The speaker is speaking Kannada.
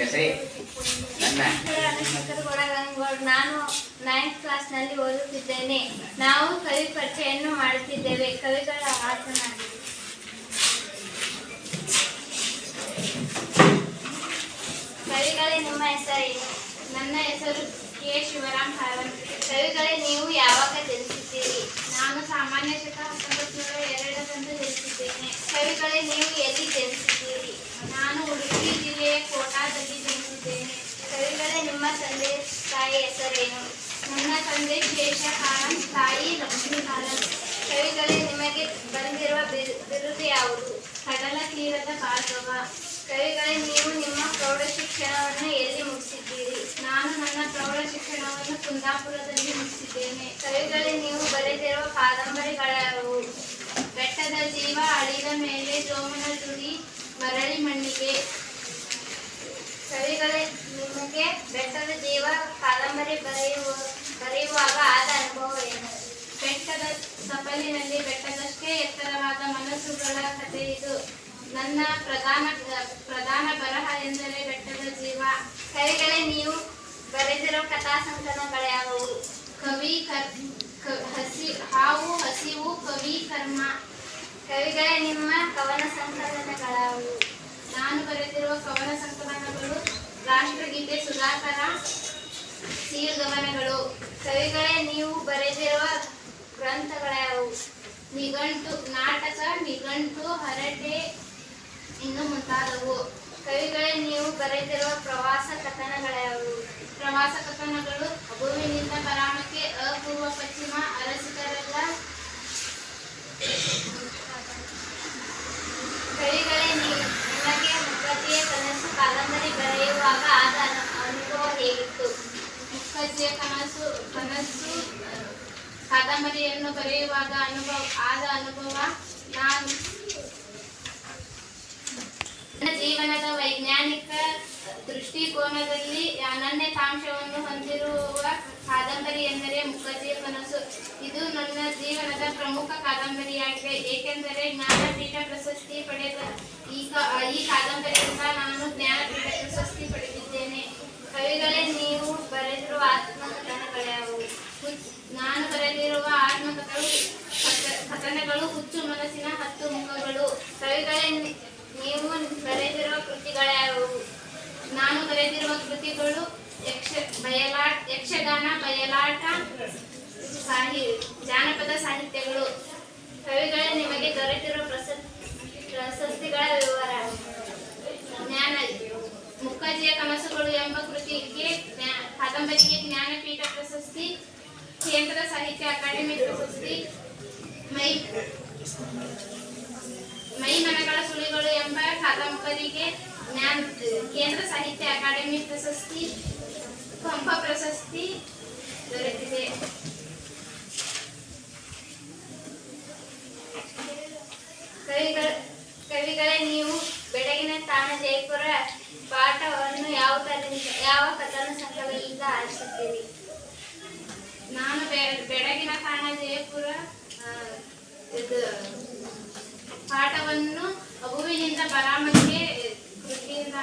ಹೆಸರೇ ನನ್ನ. ನಾನು ನೈನ್ತ್ ಕ್ಲಾಸ್ನಲ್ಲಿ ಓದುತ್ತಿದ್ದೇನೆ. ನಾವು ಕವಿ ಪರಿಚಯನ್ನು ಮಾಡುತ್ತಿದ್ದೇವೆ. ಕವಿಗಳ ಮಾತನಾಡಿ ಕವಿಗಳೇ ನಿಮ್ಮ ಹೆಸರೇನು ನನ್ನ ಹೆಸರು ಕೆ. ಶಿವರಾಮ್ ಕವಿಗಳೇ ನೀವು ಯಾವಾಗ ಜನಿಸಿದ್ದೀರಿ ನಾನು ಸಾಮಾನ್ಯ ಶಕ ಹತ್ತೊಂಬತ್ತು ನೂರ ಎರಡರಂದು ಜನಿಸಿದ್ದೇನೆ ಕವಿಗಳೇ ನೀವು ಎಲ್ಲಿ ಜನಿಸಿದ್ದೀರಿ ನಾನು ಉಡುಪಿ ಜಿಲ್ಲೆಯ ಕೋಟಾದಲ್ಲಿ ಜನಿಸಿದ್ದೇನೆ ಕವಿಗಳೇ ನಿಮ್ಮ ತಂದೆ ತಾಯಿ ಹೆಸರೇನು? ನನ್ನ ತಂದೆ ಶೇಷ ಕಾರಂತ್ ತಾಯಿ ಲಕ್ಷ್ಮೀ ಕವಿಗಳೇ, ನಿಮಗೆ ಬಂದಿರುವ ಬಿರು- ಬಿರುದು ಯಾವುದು? ಕಡಲ ತೀರದ ಭಾರ್ಗವ ಕವಿಗಳೇ, ನೀವು ನಿಮ್ಮ ಪ್ರೌಢ ಶಿಕ್ಷಣವನ್ನು ಎಲ್ಲಿ ಮುಗಿಸಿದ್ದೀರಿ? ನಾನು ನನ್ನ ಪ್ರೌಢ ಶಿಕ್ಷಣವನ್ನು ಕುಂದಾಪುರದಲ್ಲಿ ಮುಗಿಸಿದ್ದೇನೆ. ಕವಿಗಳೇ, ನೀವು ಬರೆದಿರುವ ಕಾದಂಬರಿಗಳ್ಯಾವು ಬೆಟ್ಟದ ಜೀವ, ಅಳಿದ ಮೇಲೆ ಜೋಮನ ತುಡಿ ಮರಳಿ ಮಣ್ಣಿಗೆ. ಕವಿಗಳೇ ಬೆಟ್ಟದ ಜೀವ ಕಾದಂಬರಿ ಬರೆಯುವ ಬರೆಯುವಾಗ ಆದ ಅನುಭವ ಏನು? ಬೆಟ್ಟದ ಸಪಲಿನಲ್ಲಿ ಬೆಟ್ಟದಷ್ಟೇ ಎತ್ತರವಾದ ಮನಸ್ಸುಗಳ ಕಥೆ ಇದು. ನನ್ನ ಪ್ರಧಾನ ಪ್ರಧಾನ ಬರಹ ಎಂದರೆ ಬೆಟ್ಟದ ಜೀವ. ಕವಿಗಳೇ, ನೀವು ಬರೆದಿರೋ ಕಥಾ ಸಂಕಲನಗಳ್ಯಾವುವು ಕವಿ ಕರ್ ಹಸಿ ಹಾವು ಹಸಿವು, ಕವಿ ಕರ್ಮ. ಕವಿಗಳೇ, ನಿಮ್ಮ ಕವನ ಸಂಕಲನಗಳಾವು ನಾನು ಬರೆದಿರುವ ಕವನ ಸಂಕಲನಗಳು ರಾಷ್ಟ್ರಗೀತೆ ಸುಧಾಕರ, ಸೀರ್ಗಮನಗಳು. ಕವಿಗಳೇ, ನೀವು ಬರೆದಿರುವ ಗ್ರಂಥಗಳ್ಯಾವು ನಿಘಂಟು, ನಾಟಕ, ನಿಘಂಟು, ಹರಟೆ, ಇನ್ನು ಮುಂತಾದವು. ಕವಿಗಳೇ, ನೀವು ಬರೆದಿರುವ ಪ್ರವಾಸ ಕಥನಗಳ್ಯಾವು ಪ್ರವಾಸ ಕಥನಗಳು ಅಗುವಿನಿಂದ ಪರಾಮಕ್ಕೆ ಅಪೂರ್ವ ಪಶ್ಚಿಮ ಅರಸಿಕರಲ್ಲ ಕವಿಗಳೇ ನೀವು ನಿಮಗೆ ಮುಖಜ್ಜಿಯ ಕನಸು ಕಾದಂಬರಿ ಬರೆಯುವಾಗ ಆದ ಅನು- ಅನುಭವ ಹೇಗಿತ್ತು? ಮುಖಜ್ಜಿಯ ಕನಸು ಕನಸು ಕಾದಂಬರಿಯನ್ನು ಬರೆಯುವಾಗ ಅನುಭವ, ಆದ ಅನುಭವ, ನಾನು ನನ್ನ ಜೀವನದ ವೈಜ್ಞಾನಿಕ ದೃಷ್ಟಿಕೋನದಲ್ಲಿ ಅನನ್ಯತಾಂಶವನ್ನು ಹೊಂದಿರುವ ಕಾದಂಬರಿ ಎಂದರೆ ಮುಖರ್ಜಿಯ ಕನಸು. ಇದು ನನ್ನ ಜೀವನದ ಪ್ರಮುಖ ಕಾದಂಬರಿಯಾಗಿದೆ. ಏಕೆಂದರೆ ಜ್ಞಾನಪೀಠ ಪ್ರಶಸ್ತಿ ಪಡೆದ ಈ ಈ ಕಾದಂಬರಿಯಿಂದ ನಾನು ಜ್ಞಾನಪೀಠ ಪ್ರಶಸ್ತಿ ಪಡೆದಿದ್ದೇನೆ ಕವಿಗಳೇ ನೀವು ಬರೆದಿರುವ ಆತ್ಮಕಥನಗಳ್ಯಾವು ನಾನು ಬರೆದಿರುವ ಆತ್ಮಕಥಗಳು ಕಥ- ಕಥನಗಳು, ಹುಚ್ಚು ಮನಸ್ಸಿನ ಹತ್ತು ಮುಖಗಳು. ಕವಿಗಳೇ, ನೀವು ಬರೆದಿರುವ ಕೃತಿಗಳ್ಯಾವು ನಾನು ಬರೆದಿರುವ ಕೃತಿಗಳು ಯಕ್ಷ ಬಯಲಾಟ ಯಕ್ಷಗಾನ, ಬಯಲಾಟ ಸಾಹಿ, ಜಾನಪದ ಸಾಹಿತ್ಯಗಳು. ಕವಿಗಳೇ, ನಿಮಗೆ ದೊರೆತಿರುವ ಪ್ರಸ ಪ್ರಶಸ್ತಿಗಳ ಜ್ಞಾ- ಕಾದಂಬರಿಗೆ ಜ್ಞಾನಪೀಠ ಪ್ರಶಸ್ತಿ ಕೇಂದ್ರ ಸಾಹಿತ್ಯ ಅಕಾಡೆಮಿ ಪ್ರಶಸ್ತಿ ಮೈ ಮೈ ಮನಗಳ ಸುಳಿಗಳು ಎಂಬ ಕಾದಂಬರಿಗೆ ಜ್ಞಾನ ಕೇಂದ್ರ ಸಾಹಿತ್ಯ ಅಕಾಡೆಮಿ ಪ್ರಶಸ್ತಿ ಪಂಪ ಪ್ರಶಸ್ತಿ ದೊರೆತಿದೆ ಕವಿಗಳ ಕವಿಗಳೇ ನೀವು ಬೆಳಗಿನ ತಾನ ಜೈಪುರ ಪಾಠವನ್ನು ಯಾವ ಕಲಿಂದ ಯಾವ ಕಥನ ಸಂಘಗಳಿಂದ ಆರಿಸುತ್ತೀರಿ ನಾನು ಬೆಳಗಿನ ಕಾಣ ಜಯಪುರ ಇದು, ಪಾಠವನ್ನು ಅಗುವಿನಿಂದ ಬರಾಮಕ್ಕೆ ಕೃತಿಯಿಂದ